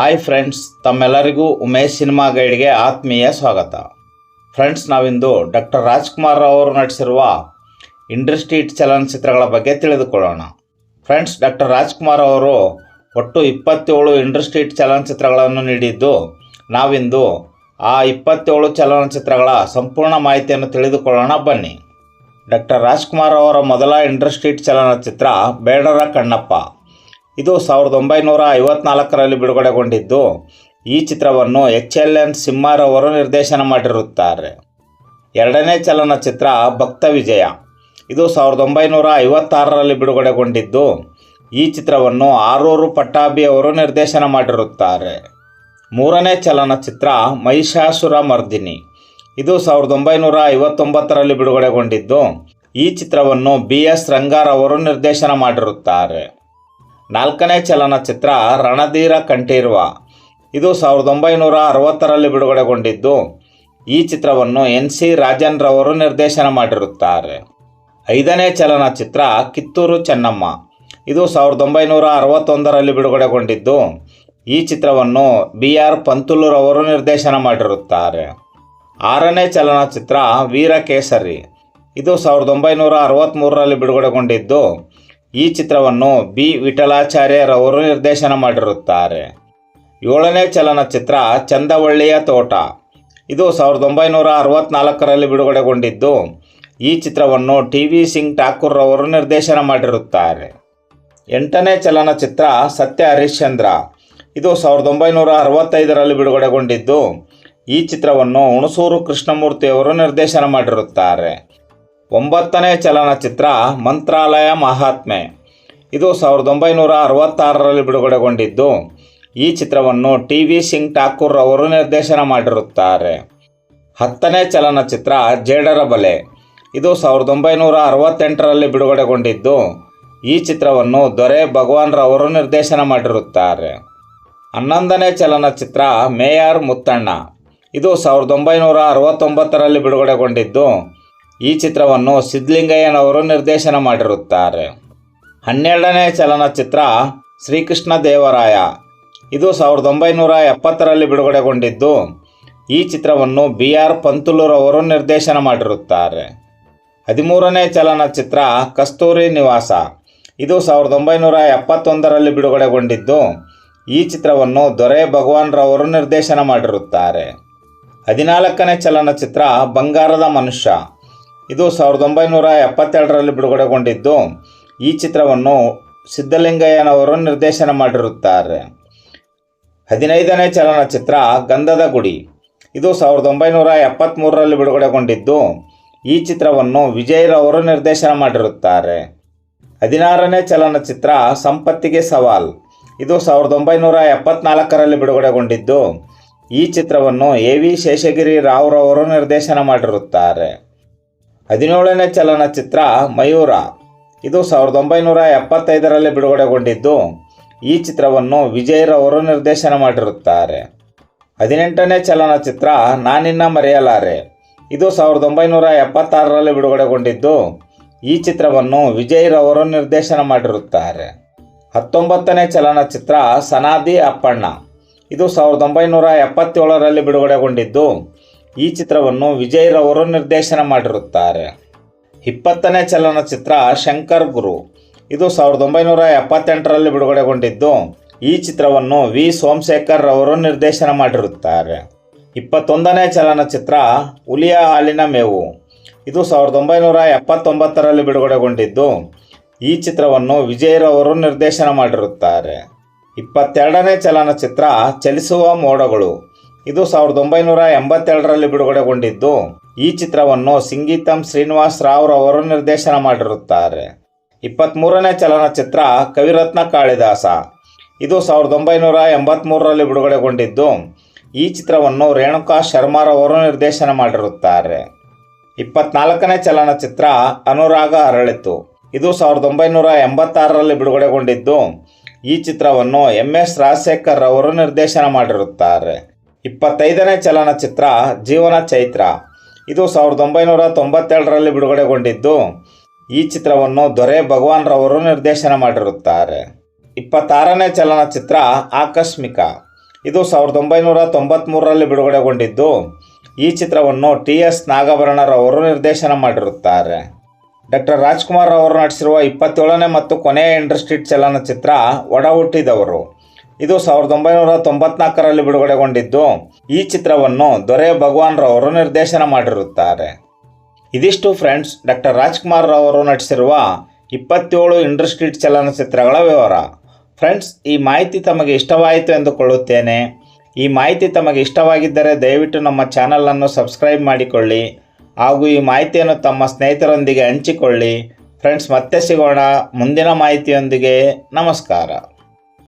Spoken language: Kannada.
ಹಾಯ್ ಫ್ರೆಂಡ್ಸ್ ತಮ್ಮೆಲ್ಲರಿಗೂ ಉಮೇಶ್ ಸಿನಿಮಾ ಗೈಡ್ಗೆ ಆತ್ಮೀಯ ಸ್ವಾಗತ. ಫ್ರೆಂಡ್ಸ್ ನಾವಿಂದು ಡಾಕ್ಟರ್ ರಾಜ್ಕುಮಾರ್ ಅವರು ನಟಿಸಿರುವ ಇಂಡಸ್ಟ್ರೀಟ್ ಚಲನಚಿತ್ರಗಳ ಬಗ್ಗೆ ತಿಳಿದುಕೊಳ್ಳೋಣ. ಫ್ರೆಂಡ್ಸ್ ಡಾಕ್ಟರ್ ರಾಜ್ಕುಮಾರ್ ಅವರು ಒಟ್ಟು ಇಪ್ಪತ್ತೇಳು ಇಂಡಸ್ಟ್ರೀಟ್ ಚಲನಚಿತ್ರಗಳನ್ನು ನೀಡಿದ್ದು, ನಾವಿಂದು ಆ ಇಪ್ಪತ್ತೇಳು ಚಲನಚಿತ್ರಗಳ ಸಂಪೂರ್ಣ ಮಾಹಿತಿಯನ್ನು ತಿಳಿದುಕೊಳ್ಳೋಣ, ಬನ್ನಿ. ಡಾಕ್ಟರ್ ರಾಜ್ಕುಮಾರ್ ಅವರ ಮೊದಲ ಇಂಡಸ್ಟ್ರೀಟ್ ಚಲನಚಿತ್ರ, ಬೇಡರ ಕಣ್ಣಪ್ಪ. ಇದು ಸಾವಿರದ ಒಂಬೈನೂರ ಐವತ್ನಾಲ್ಕರಲ್ಲಿ ಬಿಡುಗಡೆಗೊಂಡಿದ್ದು. ಈ ಚಿತ್ರವನ್ನು ಎಚ್ ಎಲ್ ಎನ್ ಸಿಂಹಾರವರು ನಿರ್ದೇಶನ ಮಾಡಿರುತ್ತಾರೆ. ಎರಡನೇ ಚಲನಚಿತ್ರ ಭಕ್ತ ವಿಜಯ. ಇದು ಸಾವಿರದ ಒಂಬೈನೂರ ಐವತ್ತಾರರಲ್ಲಿ ಬಿಡುಗಡೆಗೊಂಡಿದ್ದು. ಈ ಚಿತ್ರವನ್ನು ಆರೂರು ಪಟ್ಟಾಭಿ ಅವರು ನಿರ್ದೇಶನ ಮಾಡಿರುತ್ತಾರೆ. ಮೂರನೇ ಚಲನಚಿತ್ರ ಮಹಿಷಾಸುರ ಮರ್ದಿನಿ. ಇದು ಸಾವಿರದ ಒಂಬೈನೂರ ಐವತ್ತೊಂಬತ್ತರಲ್ಲಿ ಬಿಡುಗಡೆಗೊಂಡಿದ್ದು. ಈ ಚಿತ್ರವನ್ನು ಬಿ ಎಸ್ ರಂಗಾರವರು ನಿರ್ದೇಶನ ಮಾಡಿರುತ್ತಾರೆ. ನಾಲ್ಕನೇ ಚಲನಚಿತ್ರ ರಣಧೀರ ಕಂಠೀರ್ವ. ಇದು ಸಾವಿರದ ಒಂಬೈನೂರ ಅರವತ್ತರಲ್ಲಿ ಬಿಡುಗಡೆಗೊಂಡಿದ್ದು, ಈ ಚಿತ್ರವನ್ನು ಎನ್ ಸಿ ರಾಜನ್ ರವರು ನಿರ್ದೇಶನ ಮಾಡಿರುತ್ತಾರೆ. ಐದನೇ ಚಲನಚಿತ್ರ ಕಿತ್ತೂರು ಚೆನ್ನಮ್ಮ. ಇದು ಸಾವಿರದ ಒಂಬೈನೂರ ಅರವತ್ತೊಂದರಲ್ಲಿ ಬಿಡುಗಡೆಗೊಂಡಿದ್ದು, ಈ ಚಿತ್ರವನ್ನು ಬಿ ಆರ್ ಪಂತುಲುರವರು ನಿರ್ದೇಶನ ಮಾಡಿರುತ್ತಾರೆ. ಆರನೇ ಚಲನಚಿತ್ರ ವೀರಕೇಸರಿ. ಇದು ಸಾವಿರದ ಒಂಬೈನೂರ ಅರವತ್ತ್ಮೂರರಲ್ಲಿ ಬಿಡುಗಡೆಗೊಂಡಿದ್ದು ಈ ಚಿತ್ರವನ್ನು ಬಿ. ವಿಠಲಾಚಾರ್ಯರವರು ನಿರ್ದೇಶನ ಮಾಡಿರುತ್ತಾರೆ. ಏಳನೇ ಚಲನಚಿತ್ರ ಚಂದವಳ್ಳಿಯ ತೋಟ. ಇದು ಸಾವಿರದ ಒಂಬೈನೂರ ಅರವತ್ತ್ನಾಲ್ಕರಲ್ಲಿ ಬಿಡುಗಡೆಗೊಂಡಿದ್ದು, ಈ ಚಿತ್ರವನ್ನು ಟಿ. ವಿ. ಸಿಂಗ್ ಠಾಕೂರ್ ಅವರು ನಿರ್ದೇಶನ ಮಾಡಿರುತ್ತಾರೆ. ಎಂಟನೇ ಚಲನಚಿತ್ರ ಸತ್ಯ ಹರಿಶ್ಚಂದ್ರ ಇದು ಸಾವಿರದ ಒಂಬೈನೂರ ಅರವತ್ತೈದರಲ್ಲಿ ಬಿಡುಗಡೆಗೊಂಡಿದ್ದು, ಈ ಚಿತ್ರವನ್ನು ಹುಣಸೂರು ಕೃಷ್ಣಮೂರ್ತಿಯವರು ನಿರ್ದೇಶನ ಮಾಡಿರುತ್ತಾರೆ. ಒಂಬತ್ತನೇ ಚಲನಚಿತ್ರ ಮಂತ್ರಾಲಯ ಮಹಾತ್ಮೆ. ಇದು ಸಾವಿರದ ಒಂಬೈನೂರ ಅರವತ್ತಾರರಲ್ಲಿ ಬಿಡುಗಡೆಗೊಂಡಿದ್ದು, ಈ ಚಿತ್ರವನ್ನು ಟಿ ವಿ ಸಿಂಗ್ ಠಾಕೂರ್ ಅವರು ನಿರ್ದೇಶನ ಮಾಡಿರುತ್ತಾರೆ. ಹತ್ತನೇ ಚಲನಚಿತ್ರ ಜೇಡರ ಬಲೆ. ಇದು ಸಾವಿರದ ಒಂಬೈನೂರ ಅರವತ್ತೆಂಟರಲ್ಲಿ ಬಿಡುಗಡೆಗೊಂಡಿದ್ದು, ಈ ಚಿತ್ರವನ್ನು ದೊರೆ ಭಗವಾನ್ ರವರು ನಿರ್ದೇಶನ ಮಾಡಿರುತ್ತಾರೆ. ಹನ್ನೊಂದನೇ ಚಲನಚಿತ್ರ ಮೇಯರ್ ಮುತ್ತಣ್ಣ. ಇದು ಸಾವಿರದ ಒಂಬೈನೂರ ಅರವತ್ತೊಂಬತ್ತರಲ್ಲಿ ಬಿಡುಗಡೆಗೊಂಡಿದ್ದು ಈ ಚಿತ್ರವನ್ನು ಸಿದ್ಧಲಿಂಗಯ್ಯನವರು ನಿರ್ದೇಶನ ಮಾಡಿರುತ್ತಾರೆ. ಹನ್ನೆರಡನೇ ಚಲನಚಿತ್ರ ಶ್ರೀಕೃಷ್ಣ ದೇವರಾಯ. ಇದು ಸಾವಿರದ ಒಂಬೈನೂರ ಎಪ್ಪತ್ತರಲ್ಲಿ ಬಿಡುಗಡೆಗೊಂಡಿದ್ದು, ಈ ಚಿತ್ರವನ್ನು ಬಿ ಆರ್ ಪಂತುಲುರವರು ನಿರ್ದೇಶನ ಮಾಡಿರುತ್ತಾರೆ. ಹದಿಮೂರನೇ ಚಲನಚಿತ್ರ ಕಸ್ತೂರಿ ನಿವಾಸ. ಇದು ಸಾವಿರದ ಒಂಬೈನೂರ ಎಪ್ಪತ್ತೊಂದರಲ್ಲಿ ಬಿಡುಗಡೆಗೊಂಡಿದ್ದು, ಈ ಚಿತ್ರವನ್ನು ದೊರೆ ಭಗವಾನ್ ರವರು ನಿರ್ದೇಶನ ಮಾಡಿರುತ್ತಾರೆ. ಹದಿನಾಲ್ಕನೇ ಚಲನಚಿತ್ರ ಬಂಗಾರದ ಮನುಷ್ಯ. ಇದು ಸಾವಿರದ ಒಂಬೈನೂರ ಎಪ್ಪತ್ತೆರಡರಲ್ಲಿ ಬಿಡುಗಡೆಗೊಂಡಿದ್ದು. ಈ ಚಿತ್ರವನ್ನು ಸಿದ್ದಲಿಂಗಯ್ಯನವರು ನಿರ್ದೇಶನ ಮಾಡಿರುತ್ತಾರೆ. ಹದಿನೈದನೇ ಚಲನಚಿತ್ರ ಗಂಧದ ಗುಡಿ. ಇದು ಸಾವಿರದ ಒಂಬೈನೂರ ಎಪ್ಪತ್ತ್ಮೂರರಲ್ಲಿ ಬಿಡುಗಡೆಗೊಂಡಿದ್ದು. ಈ ಚಿತ್ರವನ್ನು ವಿಜಯ್ರವರು ನಿರ್ದೇಶನ ಮಾಡಿರುತ್ತಾರೆ. ಹದಿನಾರನೇ ಚಲನಚಿತ್ರ ಸಂಪತ್ತಿಗೆ ಸವಾಲ್. ಇದು ಸಾವಿರದ ಒಂಬೈನೂರ ಎಪ್ಪತ್ನಾಲ್ಕರಲ್ಲಿ ಬಿಡುಗಡೆಗೊಂಡಿದ್ದು. ಈ ಚಿತ್ರವನ್ನು ಎ ವಿ ಶೇಷಗಿರಿ ರಾವ್ರವರು ನಿರ್ದೇಶನ ಮಾಡಿರುತ್ತಾರೆ. ಹದಿನೇಳನೇ ಚಲನಚಿತ್ರ ಮಯೂರ. ಇದು ಸಾವಿರದ ಒಂಬೈನೂರ ಎಪ್ಪತ್ತೈದರಲ್ಲಿ ಬಿಡುಗಡೆಗೊಂಡಿದ್ದು, ಈ ಚಿತ್ರವನ್ನು ವಿಜಯ್ರವರು ನಿರ್ದೇಶನ ಮಾಡಿರುತ್ತಾರೆ. ಹದಿನೆಂಟನೇ ಚಲನಚಿತ್ರ ನಾನಿನ್ನ ಮರೆಯಲಾರೆ. ಇದು ಸಾವಿರದ ಒಂಬೈನೂರ ಎಪ್ಪತ್ತಾರರಲ್ಲಿ ಬಿಡುಗಡೆಗೊಂಡಿದ್ದು, ಈ ಚಿತ್ರವನ್ನು ವಿಜಯ್ರವರು ನಿರ್ದೇಶನ ಮಾಡಿರುತ್ತಾರೆ. ಹತ್ತೊಂಬತ್ತನೇ ಚಲನಚಿತ್ರ ಸನಾದಿ ಅಪ್ಪಣ್ಣ. ಇದು ಸಾವಿರದ ಒಂಬೈನೂರ ಎಪ್ಪತ್ತೇಳರಲ್ಲಿ ಬಿಡುಗಡೆಗೊಂಡಿದ್ದು ಈ ಚಿತ್ರವನ್ನು ವಿಜಯ್ರವರು ನಿರ್ದೇಶನ ಮಾಡಿರುತ್ತಾರೆ. ಇಪ್ಪತ್ತನೇ ಚಲನಚಿತ್ರ ಶಂಕರ್ ಗುರು. ಇದು ಸಾವಿರದ ಒಂಬೈನೂರ ಎಪ್ಪತ್ತೆಂಟರಲ್ಲಿ ಬಿಡುಗಡೆಗೊಂಡಿದ್ದು, ಈ ಚಿತ್ರವನ್ನು ವಿ. ಸೋಮಶೇಖರ್ ರವರು ನಿರ್ದೇಶನ ಮಾಡಿರುತ್ತಾರೆ. ಇಪ್ಪತ್ತೊಂದನೇ ಚಲನಚಿತ್ರ ಹುಲಿಯ ಹಾಲಿನ ಮೇವು. ಇದು ಸಾವಿರದ ಒಂಬೈನೂರ ಎಪ್ಪತ್ತೊಂಬತ್ತರಲ್ಲಿ ಬಿಡುಗಡೆಗೊಂಡಿದ್ದು, ಈ ಚಿತ್ರವನ್ನು ವಿಜಯ್ರವರು ನಿರ್ದೇಶನ ಮಾಡಿರುತ್ತಾರೆ. ಇಪ್ಪತ್ತೆರಡನೇ ಚಲನಚಿತ್ರ ಚಲಿಸುವ ಮೋಡಗಳು. ಇದು ಸಾವಿರದ ಒಂಬೈನೂರ ಎಂಬತ್ತೆರಡರಲ್ಲಿ ಬಿಡುಗಡೆಗೊಂಡಿದ್ದು. ಈ ಚಿತ್ರವನ್ನು ಸಿಂಗೀತಂ ಶ್ರೀನಿವಾಸ್ ರಾವ್ರವರು ನಿರ್ದೇಶನ ಮಾಡಿರುತ್ತಾರೆ. ಇಪ್ಪತ್ತ್ಮೂರನೇ ಚಲನಚಿತ್ರ ಕವಿರತ್ನ ಕಾಳಿದಾಸ. ಇದು ಸಾವಿರದ ಒಂಬೈನೂರ ಎಂಬತ್ತ್ಮೂರರಲ್ಲಿ ಬಿಡುಗಡೆಗೊಂಡಿದ್ದು. ಈ ಚಿತ್ರವನ್ನು ರೇಣುಕಾ ಶರ್ಮಾರವರು ನಿರ್ದೇಶನ ಮಾಡಿರುತ್ತಾರೆ. ಇಪ್ಪತ್ನಾಲ್ಕನೇ ಚಲನಚಿತ್ರ ಅನುರಾಗ ಅರಳಿತು. ಇದು ಸಾವಿರದ ಒಂಬೈನೂರ ಎಂಬತ್ತಾರರಲ್ಲಿ ಬಿಡುಗಡೆಗೊಂಡಿದ್ದು. ಈ ಚಿತ್ರವನ್ನು ಎಂ ಎಸ್ ರಾಜಶೇಖರ್ ಅವರು ನಿರ್ದೇಶನ ಮಾಡಿರುತ್ತಾರೆ. ಇಪ್ಪತ್ತೈದನೇ ಚಲನಚಿತ್ರ ಜೀವನ ಚೈತ್ರ. ಇದು ಸಾವಿರದ ಒಂಬೈನೂರ ತೊಂಬತ್ತೆರಡರಲ್ಲಿ ಬಿಡುಗಡೆಗೊಂಡಿದ್ದು. ಈ ಚಿತ್ರವನ್ನು ದೊರೆ ಭಗವಾನ್ ರವರು ನಿರ್ದೇಶನ ಮಾಡಿರುತ್ತಾರೆ. ಇಪ್ಪತ್ತಾರನೇ ಚಲನಚಿತ್ರ ಆಕಸ್ಮಿಕ. ಇದು ಸಾವಿರದ ಒಂಬೈನೂರ ತೊಂಬತ್ತ್ಮೂರರಲ್ಲಿ ಬಿಡುಗಡೆಗೊಂಡಿದ್ದು. ಈ ಚಿತ್ರವನ್ನು ಟಿ ಎಸ್ ನಾಗಭರಣರವರು ನಿರ್ದೇಶನ ಮಾಡಿರುತ್ತಾರೆ. ಡಾಕ್ಟರ್ ರಾಜ್ಕುಮಾರ್ ಅವರು ನಟಿಸಿರುವ ಇಪ್ಪತ್ತೇಳನೇ ಮತ್ತು ಕೊನೆಯ ಇಂಡಸ್ಟ್ರೀಟ್ ಚಲನಚಿತ್ರ ಒಡ ಹುಟ್ಟಿದವರು ಇದು ಸಾವಿರದ ಒಂಬೈನೂರ ತೊಂಬತ್ನಾಲ್ಕರಲ್ಲಿ ಬಿಡುಗಡೆಗೊಂಡಿದ್ದು. ಈ ಚಿತ್ರವನ್ನು ದೊರೆ ಭಗವಾನ್ ರವರು ನಿರ್ದೇಶನ ಮಾಡಿರುತ್ತಾರೆ. ಇದಿಷ್ಟು ಫ್ರೆಂಡ್ಸ್, ಡಾಕ್ಟರ್ ರಾಜ್ಕುಮಾರ್ ರವರು ನಟಿಸಿರುವ ಇಪ್ಪತ್ತೇಳು ಇಂಡಸ್ಟ್ರೀಟ್ ಚಲನಚಿತ್ರಗಳ ವಿವರ. ಫ್ರೆಂಡ್ಸ್, ಈ ಮಾಹಿತಿ ತಮಗೆ ಇಷ್ಟವಾಯಿತು ಎಂದುಕೊಳ್ಳುತ್ತೇನೆ. ಈ ಮಾಹಿತಿ ತಮಗೆ ಇಷ್ಟವಾಗಿದ್ದರೆ ದಯವಿಟ್ಟು ನಮ್ಮ ಚಾನಲನ್ನು ಸಬ್ಸ್ಕ್ರೈಬ್ ಮಾಡಿಕೊಳ್ಳಿ. ಹಾಗೂ ಈ ಮಾಹಿತಿಯನ್ನು ತಮ್ಮ ಸ್ನೇಹಿತರೊಂದಿಗೆ ಹಂಚಿಕೊಳ್ಳಿ. ಫ್ರೆಂಡ್ಸ್, ಮತ್ತೆ ಸಿಗೋಣ. ಮುಂದಿನ ಮಾಹಿತಿಯೊಂದಿಗೆ ನಮಸ್ಕಾರ.